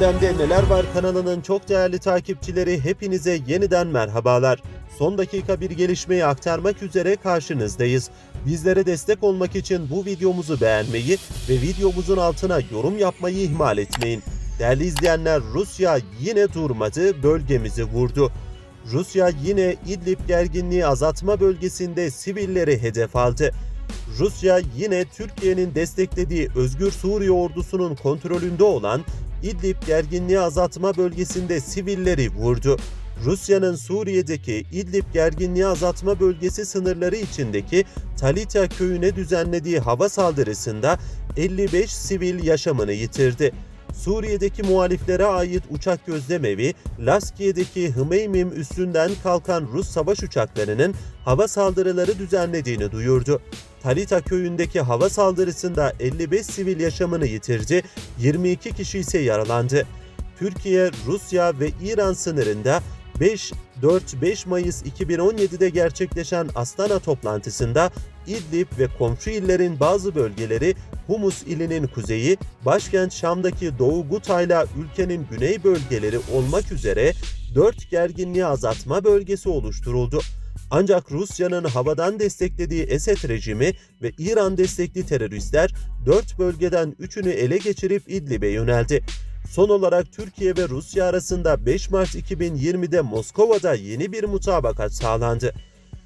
Gündemde Neler Var kanalının çok değerli takipçileri hepinize yeniden merhabalar. Son dakika bir gelişmeyi aktarmak üzere karşınızdayız. Bizlere destek olmak için bu videomuzu beğenmeyi ve videomuzun altına yorum yapmayı ihmal etmeyin. Değerli izleyenler Rusya yine durmadı, bölgemizi vurdu. Rusya yine İdlib gerginliği azaltma bölgesinde sivilleri hedef aldı. Rusya yine Türkiye'nin desteklediği Özgür Suriye ordusunun kontrolünde olan İdlib gerginliği azaltma bölgesinde sivilleri vurdu. Rusya'nın Suriye'deki İdlib gerginliği azaltma bölgesi sınırları içindeki Talita köyüne düzenlediği hava saldırısında 55 sivil yaşamını yitirdi. Suriye'deki muhaliflere ait uçak gözlemevi, Laskiye'deki Hımeymim üstünden kalkan Rus savaş uçaklarının hava saldırıları düzenlediğini duyurdu. Talita köyündeki hava saldırısında 55 sivil yaşamını yitirdi, 22 kişi ise yaralandı. Türkiye, Rusya ve İran sınırında 5-4-5 Mayıs 2017'de gerçekleşen Astana toplantısında İdlib ve komşu illerin bazı bölgeleri Humus ilinin kuzeyi, başkent Şam'daki Doğu Guta'yla ülkenin güney bölgeleri olmak üzere 4 gerginliği azaltma bölgesi oluşturuldu. Ancak Rusya'nın havadan desteklediği Esed rejimi ve İran destekli teröristler 4 bölgeden 3'ünü ele geçirip İdlib'e yöneldi. Son olarak Türkiye ve Rusya arasında 5 Mart 2020'de Moskova'da yeni bir mutabakat sağlandı.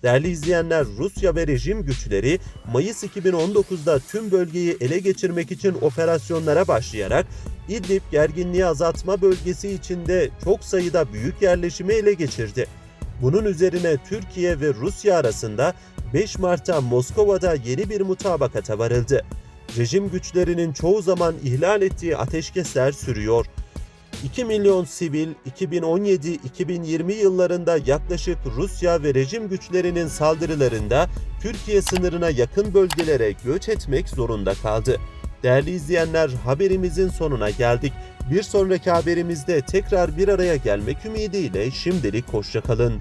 Değerli izleyenler Rusya ve rejim güçleri Mayıs 2019'da tüm bölgeyi ele geçirmek için operasyonlara başlayarak İdlib gerginliği azaltma bölgesi içinde çok sayıda büyük yerleşimi ele geçirdi. Bunun üzerine Türkiye ve Rusya arasında 5 Mart'ta Moskova'da yeni bir mutabakata varıldı. Rejim güçlerinin çoğu zaman ihlal ettiği ateşkesler sürüyor. 2 milyon sivil 2017-2020 yıllarında yaklaşık Rusya ve rejim güçlerinin saldırılarında Türkiye sınırına yakın bölgelere göç etmek zorunda kaldı. Değerli izleyenler haberimizin sonuna geldik. Bir sonraki haberimizde tekrar bir araya gelmek ümidiyle şimdilik hoşçakalın.